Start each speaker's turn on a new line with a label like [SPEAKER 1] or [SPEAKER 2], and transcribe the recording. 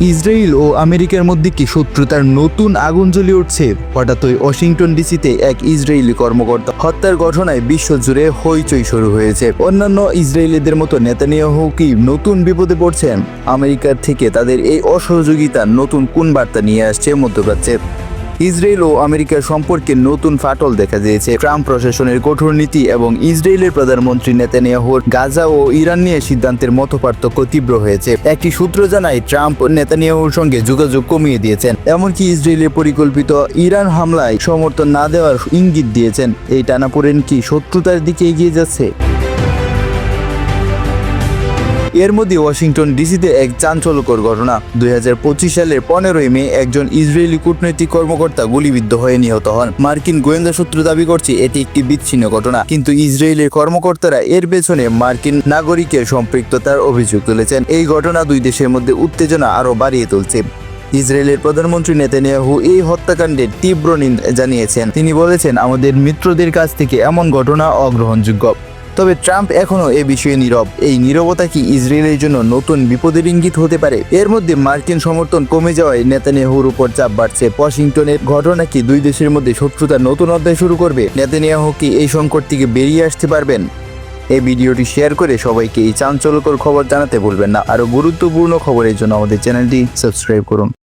[SPEAKER 1] Israel ও আমেরিকার মধ্যে কি শত্রুতার নতুন আগুন জ্বলে উঠছে? হঠাৎই ওয়াশিংটন ডিসিতে এক ইসরায়েলি কর্মকর্তা হত্যার ঘটনায় বিশ্বজুড়ে হইচই শুরু হয়েছে। অন্যান্য ইসরায়েলিদের মতো নেতানিয়াহু কি নতুন বিপদে পড়ছেন? আমেরিকার থেকে তাদের এই অসহযোগিতা নতুন কোন বার্তা নিয়ে আসছে মধ্যপ্রাচ্যে ইসরায়েল ও আমেরিকার সম্পর্কে নতুন ফাটল দেখা দিয়েছে। ট্রাম্প প্রশাসনের কঠোর নীতি এবং ইসরায়েলের প্রধানমন্ত্রী নেতানিয়াহুর গাজা ও ইরান নিয়ে সিদ্ধান্তের মতো পার্থক্য তীব্র হয়েছে। একটি সূত্র জানায়, ট্রাম্প নেতানিয়াহুর সঙ্গে যোগাযোগ কমিয়ে দিয়েছেন, এমনকি ইসরায়েলের পরিকল্পিত ইরান হামলায় সমর্থন না দেওয়ার ইঙ্গিত দিয়েছেন। এই টানাপোড়েন কি শত্রুতার দিকে এগিয়ে যাচ্ছে? এর মধ্যে ওয়াশিংটন ডিসিতে এক চাঞ্চল্যকর ঘটনা। দু হাজার পঁচিশ সালের পনেরোই মে একজন ইসরায়েলি কূটনৈতিক কর্মকর্তা গুলিবিদ্ধ হয়ে নিহত হন। মার্কিন গোয়েন্দা সূত্র দাবি করছে, এটি একটি বিচ্ছিন্ন ঘটনা, কিন্তু ইসরায়েলের কর্মকর্তারা এর পেছনে মার্কিন নাগরিকের সম্পৃক্ততার অভিযোগ তুলেছেন। এই ঘটনা দুই দেশের মধ্যে উত্তেজনা আরও বাড়িয়ে তুলছে। ইসরায়েলের প্রধানমন্ত্রী নেতানিয়াহু এই হত্যাকাণ্ডের তীব্র নিন্দা জানিয়েছেন। তিনি বলেছেন, আমাদের মিত্রদের কাছ থেকে এমন ঘটনা অগ্রহণযোগ্য। তবে ট্রাম্প এখনও এ বিষয়ে নীরব। এই নীরবতা কি ইসরায়েলের জন্য নতুন বিপদের ইঙ্গিত হতে পারে? এর মধ্যে মার্কিন সমর্থন কমে যাওয়ায় নেতানিয়াহুর উপর চাপ বাড়ছে। ওয়াশিংটনের ঘটনা কি দুই দেশের মধ্যে শত্রুতার নতুন অধ্যায় শুরু করবে? নেতানিয়াহু কি এই সংকট থেকে বেরিয়ে আসতে পারবেন? এই ভিডিওটি শেয়ার করে সবাইকে এই চাঞ্চল্যকর খবর জানাতে ভুলবেন না। আরও গুরুত্বপূর্ণ খবরের জন্য আমাদের চ্যানেলটি সাবস্ক্রাইব করুন।